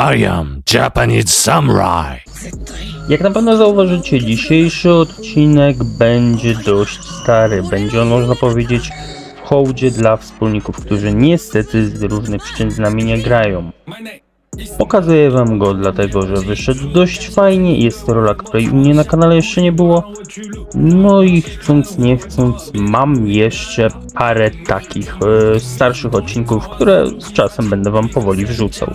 I am Japanese Samurai. Jak na pewno zauważycie, dzisiejszy odcinek będzie dość stary. Będzie on, można powiedzieć, w hołdzie dla wspólników, którzy niestety z różnych przyczyn z nami nie grają. Pokazuję wam go dlatego, że wyszedł dość fajnie, jest to rola, której u mnie na kanale jeszcze nie było. No i chcąc nie chcąc, mam jeszcze parę takich e, starszych odcinków, które z czasem będę wam powoli wrzucał.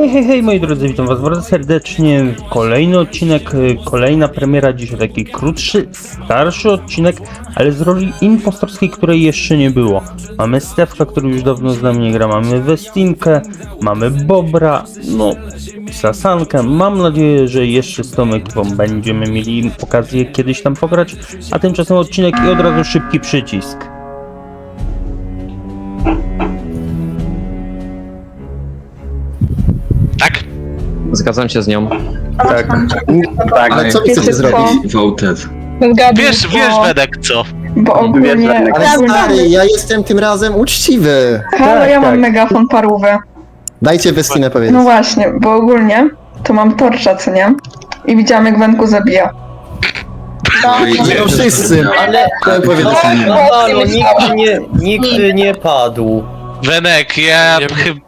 Hej, hej, hej, moi drodzy, witam was bardzo serdecznie. Kolejny odcinek, y, kolejna premiera, dzisiaj taki krótszy, starszy odcinek, ale z roli impostorskiej, której jeszcze nie było. Mamy Stefka, który już dawno z nami nie gra, mamy Westinkę, mamy Bobra, no, Sasankę. Mam nadzieję, że jeszcze z tą ekipą będziemy mieli okazję kiedyś tam pograć, a tymczasem odcinek i od razu szybki przycisk. Zgadzam się z nią. Tak. Tak, Ale co wy chcecie zrobić? Voted. Zgadnij, Wiesz, bo, wiesz, Wedek, co? bo ogólnie... Ale stary, ja jestem tym razem uczciwy. Halo, Tak, ja mam tak. megafon parówy. Dajcie Westinę powiedzieć. No właśnie, bo ogólnie to mam torcza, co nie? I widziałam jak Wenku zabija. No wszyscy. Ale Chciałem powiedzieć. No, Halo, nikt nie, nikt nie padł. Wenek, ja chyba...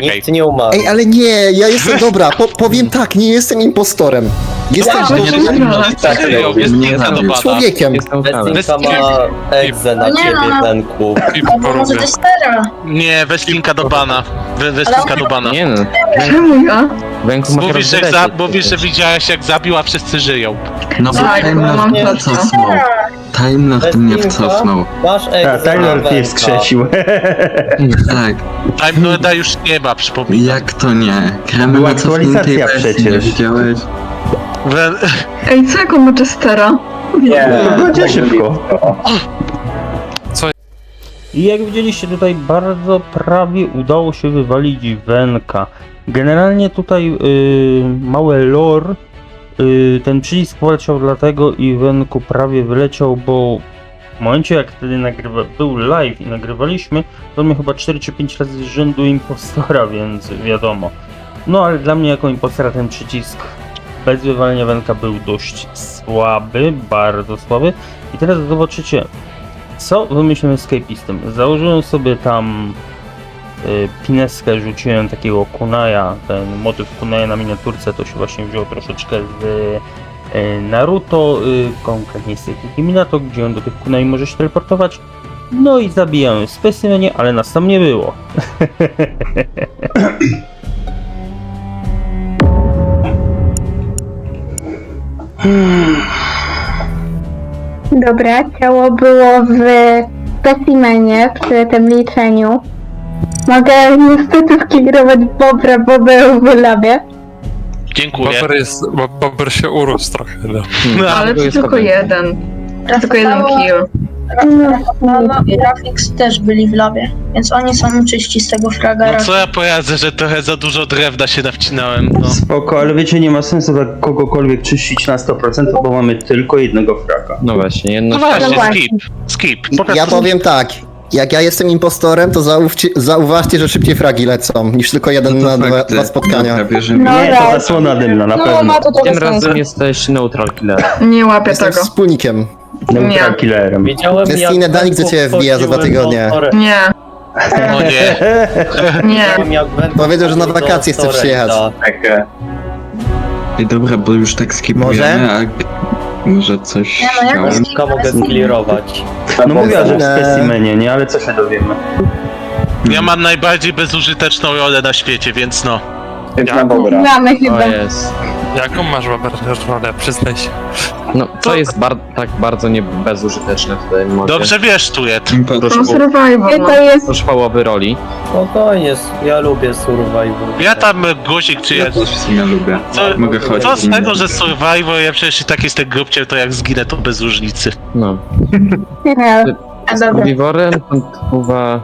Czekaj. Nikt nie umarł. Ej, ale nie, ja jestem dobra. Po, powiem tak, nie jestem impostorem. Jestem Ja, człowiekiem. Tak, Żyją, jest Nie nie zadobana. człowiekiem. Jestem prawy. Westinka ma egzę na No nie, ciebie, no. Może też Tera. Nie, Weslinka do bana. We- Weslinka do bana. Nie no, Czemu ja? Węku Mówisz, że, za, mówisz, że widziałeś jak zabił, a wszyscy żyją. No bo Tak, bo mam torcza. Timelord mnie Westinka, wcofnął. Masz Tak, egzę na Taylor mnie Wenka. wskrzesił. Tak, Time Lorda już nie ma, przypominam. jak to nie? Kremy Była na cofniętej aktualizacja wersji, przecież. nie widziałeś? We... Ej, co jak on ma Chestera? No, będzie szybko. I jak widzieliście tutaj bardzo prawie udało się wywalić Wenka. Generalnie tutaj y, małe lore, ten przycisk poleciał dlatego i Wenku prawie wyleciał, bo w momencie jak wtedy nagrywa, był live i nagrywaliśmy, to on miał chyba 4 czy 5 razy z rzędu impostora, więc wiadomo. No ale dla mnie jako impostora ten przycisk bez wywalenia Wenka był dość słaby, bardzo słaby. I teraz zobaczycie, co wymyśliłem escapistem. Założyłem sobie tam y, pineskę, rzuciłem takiego kunaja, ten motyw kunaja na miniaturce to się właśnie wziął troszeczkę z y, Naruto, y, konkretnie z techniki Minato, gdzie on do tych kunai może się teleportować. No i zabijamy w specimenie, ale nas tam nie było. Dobra, ciało było w specimenie przy tym liczeniu. Mogę niestety sklirować Bobra, bo był w labie. Dziękuję. Bober jest, bo Bober się urósł trochę, no. No, Ale to jest tylko jeden. Tylko jeden kill. No, no i Rafix też byli w labie, więc oni są czyści z tego fraga. no co ja poradzę, że trochę za dużo drewna się nawcinałem, no. Spoko, ale wiecie, nie ma sensu tak kogokolwiek czyścić na 100%, bo mamy tylko jednego fraka. No właśnie, jedno No właśnie, skip, skip. Po Ja powiem tak. Jak ja jestem impostorem, to zaufcie, zauważcie, że szybciej fragi lecą niż tylko jeden No na to dwa, dwa spotkania. Że No. Nie, to zasłona dymna, na pewno. Tym razem jesteś neutral killer. Nie łapię Jestem tego. wspólnikiem. Neutral Nie. killerem. Widziałem Destinę jak Danik, Wenku co cię wbija za dwa tygodnie. Nie, no nie. nie. Powiedział, że na wakacje chce przyjechać. Ej, dobra, bo już tak skipujemy, Może? a może coś Nie, no mogę sklirować. No mówiła, że w specimenie, nie? Ale co się dowiemy? Ja mam najbardziej bezużyteczną rolę na świecie, więc no. Mamy O chyba. jest. Jaką masz Bober rolę, przyznaj się. No, co jest bar tak bardzo nie bezużyteczne w tym modzie? Dobrze wiesz, Tujet. To survival. To jest Proszpałowy roli. Spokojnie, ja lubię survival. Ja tam e, guzik czy Ja jest. też w sumie lubię. Co, Mogę chodzić. co z tego, że Survivor, ja przecież i tak jestem grubciem, to jak zginę to bez różnicy. No. A dobra. To chyba...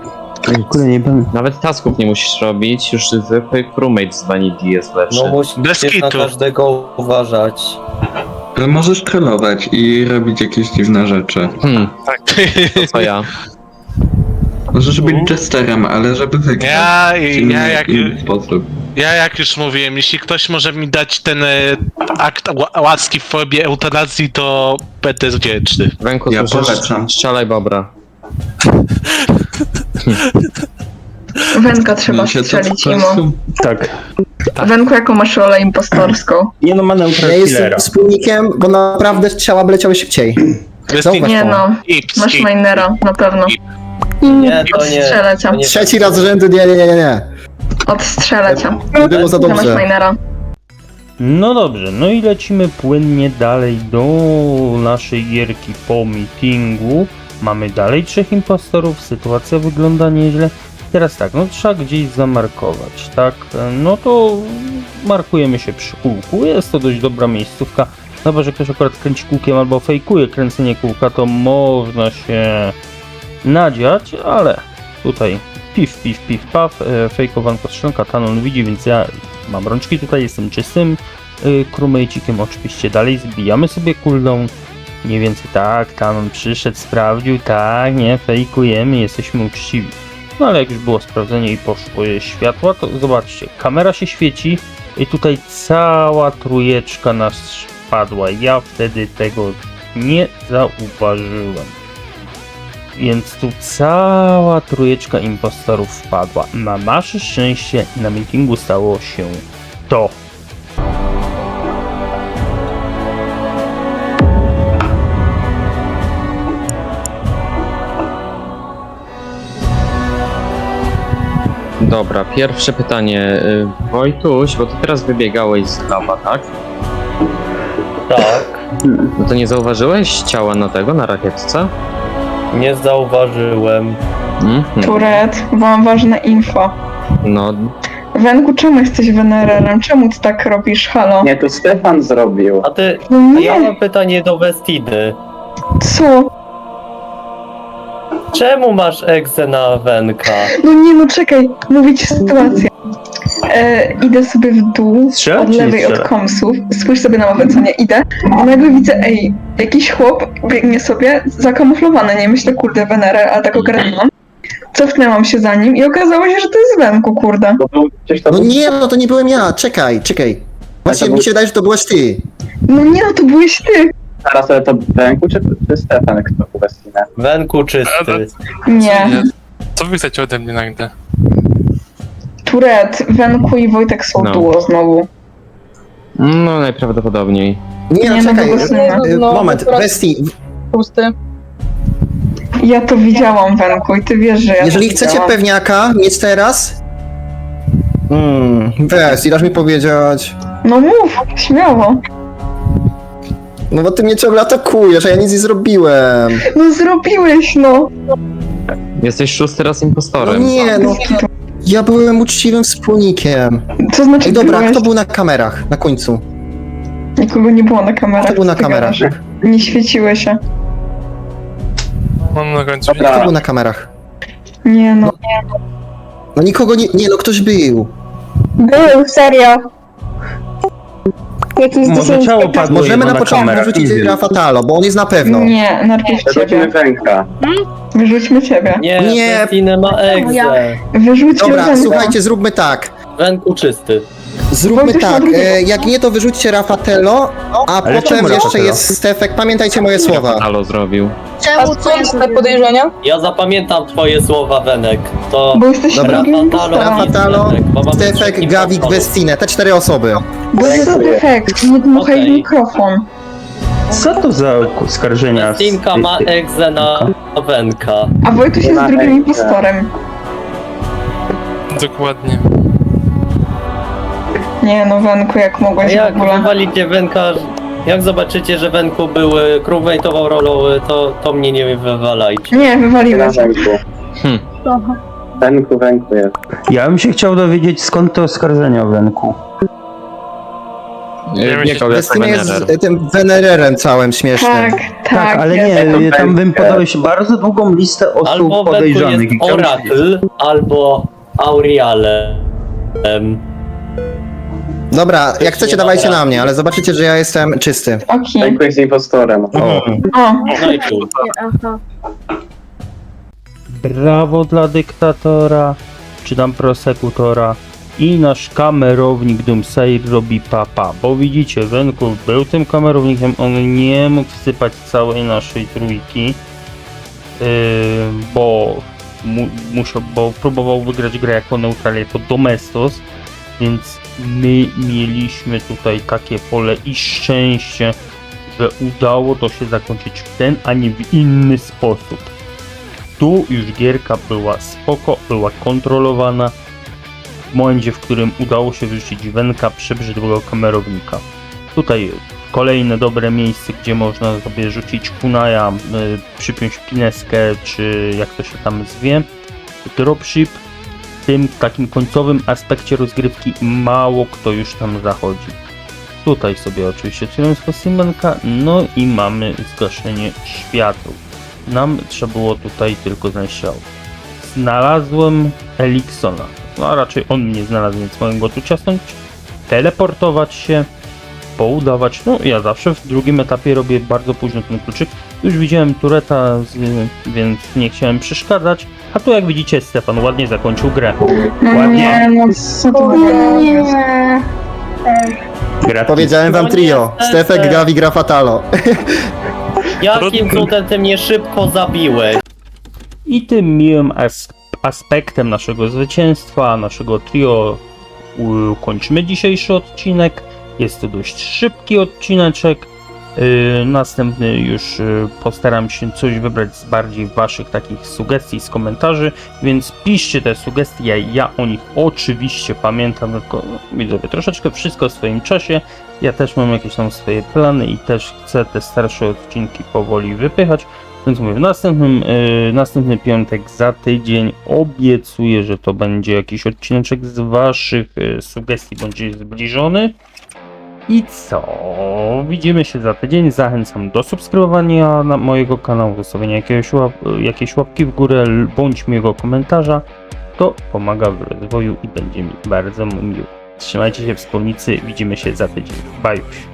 Kurde, nie będę. Nawet tasków nie musisz robić, już zwykły crewmate z Vanity jest lepszy. No musisz na kitu. każdego uważać. Ale możesz trollować i robić jakieś dziwne rzeczy. Hmm, to co ja? Możesz być jesterem, ale żeby wygrać. Ja, w ja, inny- jak, inny sposób. ja jak już mówiłem, jeśli ktoś może mi dać ten e, akt ła- łaski w formie eutanazji, to będę wdzięczny. Węku, Ja słyszysz? polecam. Strzelaj Bobra. Wenka trzeba No się to strzelić, Imo. prostu... Tak. Wenku, jaką masz rolę impostorską? Nie no, ma neutral Ja jestem killera. wspólnikiem, bo naprawdę ciała by leciały szybciej. Zauważ Nie to. no, Ips, masz ips. minera, na pewno. Nie, to nie. Odstrzelę cię. to nie Trzeci raz z rzędu, nie, nie, nie, nie, nie. Odstrzelę cię. To było za masz dobrze. minera. No dobrze, no i lecimy płynnie dalej do naszej gierki po meetingu. Mamy dalej trzech impostorów, sytuacja wygląda nieźle. Teraz tak, no trzeba gdzieś zamarkować, tak? No to markujemy się przy kółku, jest to dość dobra miejscówka. No bo że ktoś akurat kręci kółkiem albo fejkuje kręcenie kółka, to można się nadziać, ale tutaj pif, pif, pif, paf, e, fejkowanko strzelanka, Tanon widzi, więc ja mam rączki tutaj, jestem czystym y, crewmate'ikiem, oczywiście dalej zbijamy sobie cooldown, mniej więcej tak, Tanon przyszedł, sprawdził, tak, nie, fejkujemy, jesteśmy uczciwi. No ale jak już było sprawdzenie i poszło je światła, to zobaczcie, kamera się świeci i tutaj cała trójeczka nas padła. Ja wtedy tego nie zauważyłem. Więc tu cała trójeczka impostorów wpadła. Na nasze szczęście na meetingu stało się to. Dobra, pierwsze pytanie. y, Wojtuś, bo ty teraz wybiegałeś z laba, tak? Tak, No to nie zauważyłeś ciała na tego, na rakietce? nie zauważyłem. Mhm. Turet, mam ważne info. No, Wenku, czemu jesteś wenererem? Czemu ty tak robisz? Halo? Nie, to Stefan zrobił. A ty, No a ja nie, mam pytanie do Westidy. co? Czemu masz egzę na Wenka? No nie, no czekaj, mówię ci sytuację. E, idę sobie w dół, Strzela od czy nie lewej od strzela? komsów. Spójrz sobie na mapę, co nie idę. I nagle widzę, ej, jakiś chłop biegnie sobie zakamuflowany. Nie myślę, kurde, Wenerer, ale tak ogarnęłam. Cofnęłam się za nim i okazało się, że to jest Wenku, kurde. Był, gdzieś No nie, no to nie byłem ja, czekaj, czekaj. Właśnie mi się wydaje, że to byłeś ty. No nie, no to byłeś ty. Teraz ale to Benku czy, czy Stefan, kto był Westinę? Wenku czysty. Nie. Co wy chcecie ode mnie nagle? Turet, Wenku i Wojtek są No. duo znowu. no najprawdopodobniej. Nie, no Nie, no czekaj, y, y, moment, Westi, Ja to widziałam, Wenku, i ty wiesz, że ja jeżeli to chcecie widziałam. pewniaka mieć teraz... Hmm, Westi, dasz mi powiedzieć... No mów, śmiało. No bo ty mnie ciągle atakujesz, a ja nic nie zrobiłem. No zrobiłeś, no. Jesteś szósty raz No impostorem. nie, no. Ja byłem uczciwym wspólnikiem. Co znaczy Ej, dobra, byłeś? kto był na kamerach, na końcu? Nikogo nie było na kamerach. Kto był na ty kamerach? gadasz. Nie świeciły się. Mam na końcu. Kto był na kamerach? Nie no. No nikogo nie... Nie, no ktoś był. Był, serio. Jakieś Może 10 ciało padło Możemy na początku kamerach. wyrzucić easy. Rafa Talo, bo on jest na pewno. Nie, najpierw wyrzucimy ciebie. Węka. Wyrzućmy ciebie. Nie, Nie. Westinę ma egzę. Wyrzućmy Dobra, Wenka. słuchajcie, zróbmy tak. Wenku czysty. Zróbmy tak, e, jak nie to wyrzućcie Rafatello, a Ale potem czemu jeszcze Rafatello? jest Stefek, pamiętajcie moje słowa. Halo zrobił. Czemu co jest te podejrzenia? Ja zapamiętam twoje słowa, Wenek. To Bo jesteś Dobra. drugim impostorem. Rafatalo, Stefek, Gawik. Westinę, te cztery osoby. Bo jest Dziękuję. defekt. Nie dmuchaj w mikrofon. Co to za oskarżenia? Westinka ma egzę na Wenka. A Wojtuś jest drugim impostorem. Dokładnie. Nie no, Wenku, jak A mogłeś w jak ogóle. wywalicie Wenka, jak zobaczycie, że Wenku był y, crewmate'ową rolą, y, to, to mnie nie wywalajcie. Nie, Na wywaliłeś. Węku. Hm. Węku, Węku jest. Ja bym się chciał dowiedzieć skąd te oskarżenia, Wenku. Nie Nie, myślę, nie Westinę jest Wenerer. z- tym Venererem całym śmiesznym. Tak, tak. Tak, ale jest. nie, tam bym podałeś bardzo długą listę osób Albo Wenku podejrzanych. jest chciałbym się- Oracle, albo Auriale. Em, Dobra, jak chcecie dawajcie dobra. na mnie, ale zobaczycie, że ja jestem czysty. Okej. Węku jest impostorem. Mhm. O, No i tu. Aha. brawo dla dyktatora, czy tam prosekutora. I nasz kamerownik Doomsayer robi papa, bo widzicie, Wenku był tym kamerownikiem, on nie mógł wsypać całej naszej trójki, yy, bo, mu, musiał, bo próbował wygrać grę jako neutral, jako domestos, więc my mieliśmy tutaj takie pole i szczęście, że udało to się zakończyć w ten, a nie w inny sposób. Tu już gierka była spoko, była kontrolowana, w momencie, w którym udało się wyrzucić Wenka przebrzydłego kamerownika. Tutaj kolejne dobre miejsce, gdzie można sobie rzucić kunaja, y, przypiąć pineskę, czy jak to się tam zwie, dropship. Tym takim końcowym aspekcie rozgrywki mało kto już tam zachodzi. Tutaj sobie oczywiście otwieramy specimenka, no i mamy zgaszenie światła. Nam trzeba było tutaj tylko znaleźć ciało. Znalazłem Eliksona. No a raczej on mnie znalazł, więc mogę go tu ciasnąć, teleportować się, poudawać. No ja zawsze w drugim etapie robię bardzo późno ten kluczyk. Już widziałem Tureta, więc nie chciałem przeszkadzać. A tu jak widzicie Stefan ładnie zakończył grę. No Ładnie. nie, no co to Nie. Gra Powiedziałem wam No trio. niestety. Stefek, Gavi, gra Fatalo. Jakim cudem ty mnie szybko zabiłeś? I tym miłym as aspektem naszego zwycięstwa, naszego trio ukończymy dzisiejszy odcinek. Jest to dość szybki odcineczek. Yy, następny już yy, postaram się coś wybrać z bardziej waszych takich sugestii z komentarzy, więc piszcie te sugestie, ja o nich oczywiście pamiętam, tylko widzowie, troszeczkę wszystko w swoim czasie. Ja też mam jakieś tam swoje plany i też chcę te starsze odcinki powoli wypychać. Więc mówię, w następnym, yy, następny piątek za tydzień obiecuję, że to będzie jakiś odcineczek z waszych yy, sugestii, będzie zbliżony. I co? Widzimy się za tydzień. Zachęcam do subskrybowania mojego kanału, zostawienia jakiegoś łap, jakiejś łapki w górę bądź miłego komentarza. To pomaga w rozwoju i będzie mi bardzo miło. Trzymajcie się wspólnicy, widzimy się za tydzień. Bajuś.